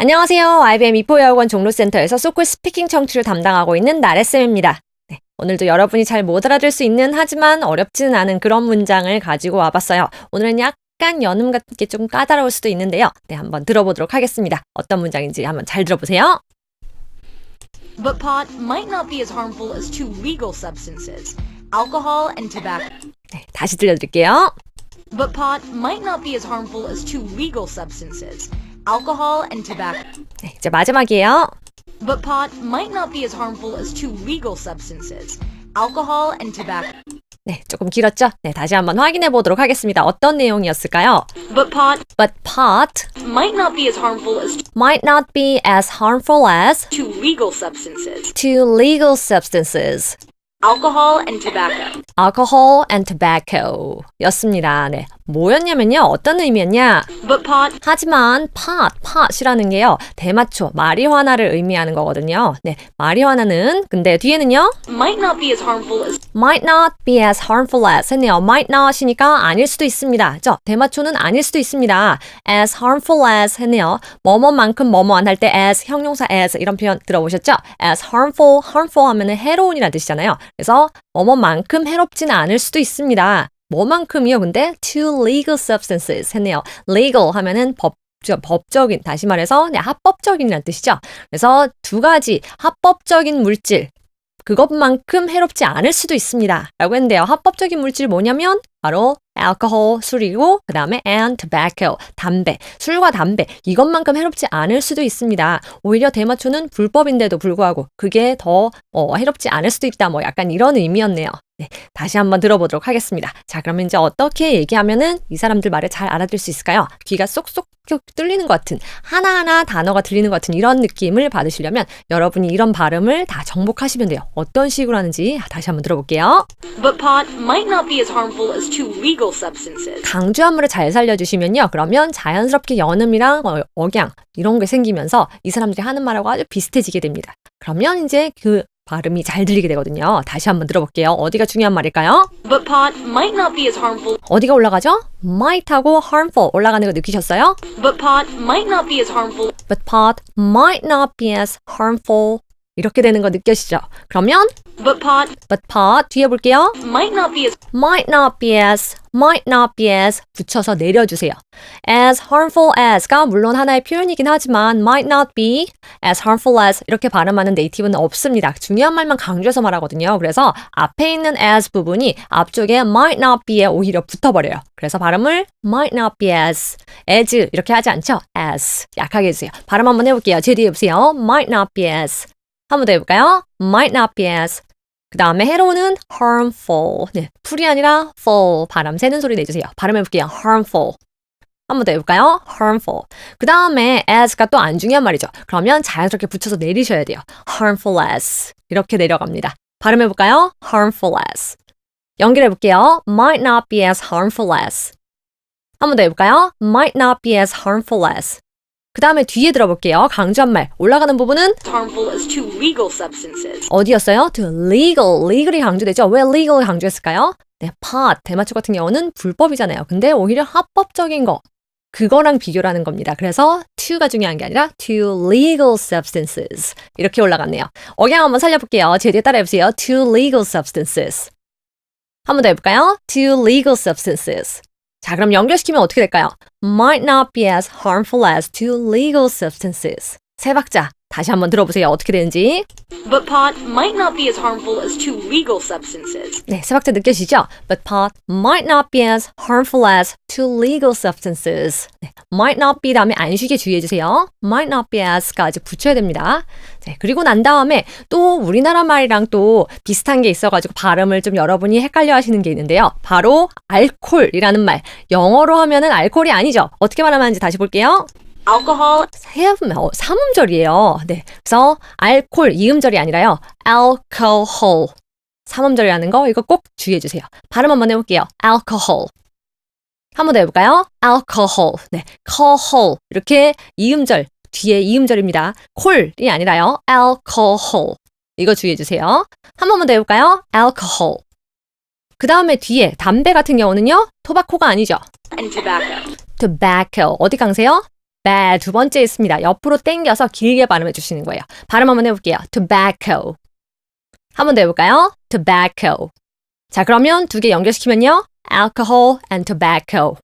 안녕하세요. IBM 이포여학원 종로센터에서 소클 스피킹 청취를 담당하고 있는 나래쌤입니다. 네, 오늘도 여러분이 잘 못 알아들 수 있는 하지만 어렵지는 않은 그런 문장을 가지고 와봤어요. 오늘은 약간 연음 같게 좀 까다로울 수도 있는데요. 네, 한번 들어보도록 하겠습니다. 어떤 문장인지 한번 잘 들어보세요. But pot might not be as harmful as two legal substances, alcohol and tobacco. 네, 다시 들려드릴게요. But pot might not be as harmful as two legal substances, alcohol and tobacco. 네, 이제 마지막이에요. But pot might not be as harmful as two legal substances, alcohol and tobacco. 네, 조금 길었죠? 네, 다시 한번 확인해 보도록 하겠습니다. 어떤 내용이었을까요? But pot But pot might not be as harmful as might not be as harmful as two legal substances, two legal substances. alcohol and tobacco. alcohol and tobacco 였습니다. 네. 뭐였냐면요. 어떤 의미였냐? 하지만 pot, pot이라는 게요. 대마초, 마리화나를 의미하는 거거든요. 네. 마리화나는 근데 뒤에는요. might not be as harmful as might not be as harmful as 했네요. might not이니까 아닐 수도 있습니다. 그죠? 대마초는 아닐 수도 있습니다. as harmful as 했네요. 뭐뭐만큼 뭐뭐 안할때 as 형용사 as 이런 표현 들어보셨죠? as harmful, harmful 하면은 해로운이라는 뜻이잖아요. 그래서 뭐뭐만큼 해롭지는 않을 수도 있습니다. 뭐만큼이요? 근데 to legal substances 했네요. legal 하면은 법 법적인 다시 말해서 네, 합법적인이라는 뜻이죠. 그래서 두 가지 합법적인 물질 그것만큼 해롭지 않을 수도 있습니다. 라고 했는데요. 합법적인 물질이 뭐냐면 바로 alcohol, 술이고 그 다음에 and tobacco, 담배, 술과 담배 이것만큼 해롭지 않을 수도 있습니다. 오히려 대마초는 불법인데도 불구하고 그게 더 어, 해롭지 않을 수도 있다. 뭐 약간 이런 의미였네요. 네, 다시 한번 들어보도록 하겠습니다. 자, 그러면 이제 어떻게 얘기하면은 이 사람들 말을 잘 알아들 수 있을까요? 귀가 쏙쏙 뚫리는 것 같은 하나하나 단어가 들리는 것 같은 이런 느낌을 받으시려면 여러분이 이런 발음을 다 정복하시면 돼요. 어떤 식으로 하는지 다시 한번 들어볼게요. but pot might not be as harmful as two legal substances. 강조한물을 잘 살려주시면요. 그러면 자연스럽게 연음이랑 어, 억양 이런 게 생기면서 이 사람들이 하는 말하고 아주 비슷해지게 됩니다. 그러면 이제 그 발음이 잘 들리게 되거든요. 다시 한번 들어볼게요. 어디가 중요한 말일까요? But pot might not be as harmful. 어디가 올라가죠? might하고 harmful 올라가는 거 느끼셨어요? But pot might not be as harmful. But pot might not be as harmful. 이렇게 되는 거 느껴지죠? 그러면 But pot but pot 뒤에 볼게요. might not be as might not be as, might not be as 붙여서 내려주세요. as harmful as가 물론 하나의 표현이긴 하지만 might not be as harmful as 이렇게 발음하는 네이티브는 없습니다. 중요한 말만 강조해서 말하거든요. 그래서 앞에 있는 as 부분이 앞쪽에 might not be에 오히려 붙어버려요. 그래서 발음을 might not be as, as 이렇게 하지 않죠? as 약하게 해주세요. 발음 한번 해볼게요. 제 뒤에 보세요. might not be as 한번 더 해볼까요? might not be as 그 다음에 해로운은 harmful. 네, 풀이 아니라 fall. 바람 새는 소리 내주세요. 발음해볼게요. harmful. 한번 더 해볼까요? harmful. 그 다음에 as가 또 안 중요한 말이죠. 그러면 자연스럽게 붙여서 내리셔야 돼요. harmful as. 이렇게 내려갑니다. 발음해볼까요? harmful as. 연결해볼게요. might not be as harmful as. 한번 더 해볼까요? might not be as harmful as. 그 다음에 뒤에 들어볼게요. 강조한 말. 올라가는 부분은. 어디였어요? to legal, legal이 강조되죠. 왜 legal 강조했을까요? 네, pot, 대마초 같은 경우는 불법이잖아요. 근데 오히려 합법적인 거, 그거랑 비교를 하는 겁니다. 그래서 to가 중요한 게 아니라 to legal substances 이렇게 올라갔네요. 억양 한번 살려볼게요. 제 뒤에 따라해보세요. to legal substances 한 번 더 해볼까요? to legal substances 자, 그럼 연결시키면 어떻게 될까요? might not be as harmful as to legal substances 세 박자 다시 한번 들어보세요. 어떻게 되는지. But pot might not be as harmful as two legal substances. 네, 세 박자 느껴지죠? But pot might not be as harmful as to legal substances. 네, might not be 다음에 안 쉬게 주의해 주세요. might not be as까지 붙여야 됩니다. 네, 그리고 난 다음에 또 우리나라 말이랑 또 비슷한 게 있어가지고 발음을 좀 여러분이 헷갈려 하시는 게 있는데요. 바로 알콜이라는 말. 영어로 하면은 알콜이 아니죠. 어떻게 말하는지 다시 볼게요. Alcohol 세음, 어, 삼음절이에요. 네. 그래서 알콜, 이음절이 아니라요. alcohol. 삼음절이라는 거 이거 꼭 주의해 주세요. 발음 한번 해볼게요. alcohol. 한번 더 해볼까요? alcohol. 네. cohol. 이렇게 이음절, 뒤에 이음절입니다. 콜이 아니라요. alcohol. 이거 주의해 주세요. 한 번만 더 해볼까요? alcohol. 그 다음에 뒤에 담배 같은 경우는요. 토바코가 아니죠. and tobacco. tobacco. 어디 강세요? Bad 두 번째 있습니다. 옆으로 당겨서 길게 발음해 주시는 거예요. 발음 한번 해볼게요. tobacco. 한번 더 해볼까요? tobacco. 자, 그러면 두 개 연결시키면요. alcohol and tobacco.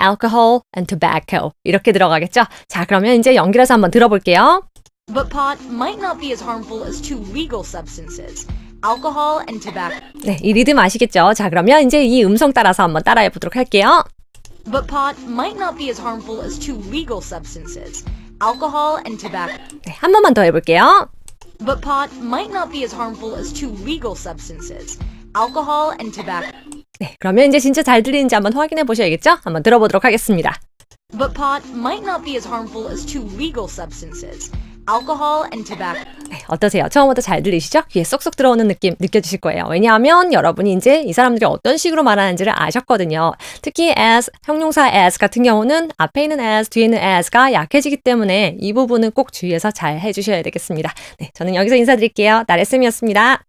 alcohol and tobacco. 이렇게 들어가겠죠? 자, 그러면 이제 연결해서 한번 들어볼게요. But pot might not be as harmful as two legal substances, alcohol and tobacco. 네, 이 리듬 아시겠죠? 자, 그러면 이제 이 음성 따라서 한번 따라해 보도록 할게요. But pot might not be as harmful as two legal substances, alcohol and tobacco. 네, 한 번만 더 해볼게요. But pot might not be as harmful as two legal substances, alcohol and tobacco. 네, 그러면 이제 진짜 잘 들리는지 한번 확인해 보셔야겠죠? 한번 들어보도록 하겠습니다. But pot might not be as harmful as two legal substances, alcohol and tobacco. 네, 어떠세요? 처음부터 잘 들리시죠? 귀에 쏙쏙 들어오는 느낌 느껴지실 거예요. 왜냐하면 여러분이 이제 이 사람들이 어떤 식으로 말하는지를 아셨거든요. 특히 as, 형용사 as 같은 경우는 앞에 있는 as, 뒤에 있는 as가 약해지기 때문에 이 부분은 꼭 주의해서 잘 해주셔야 되겠습니다. 네, 저는 여기서 인사드릴게요. 나래쌤이었습니다.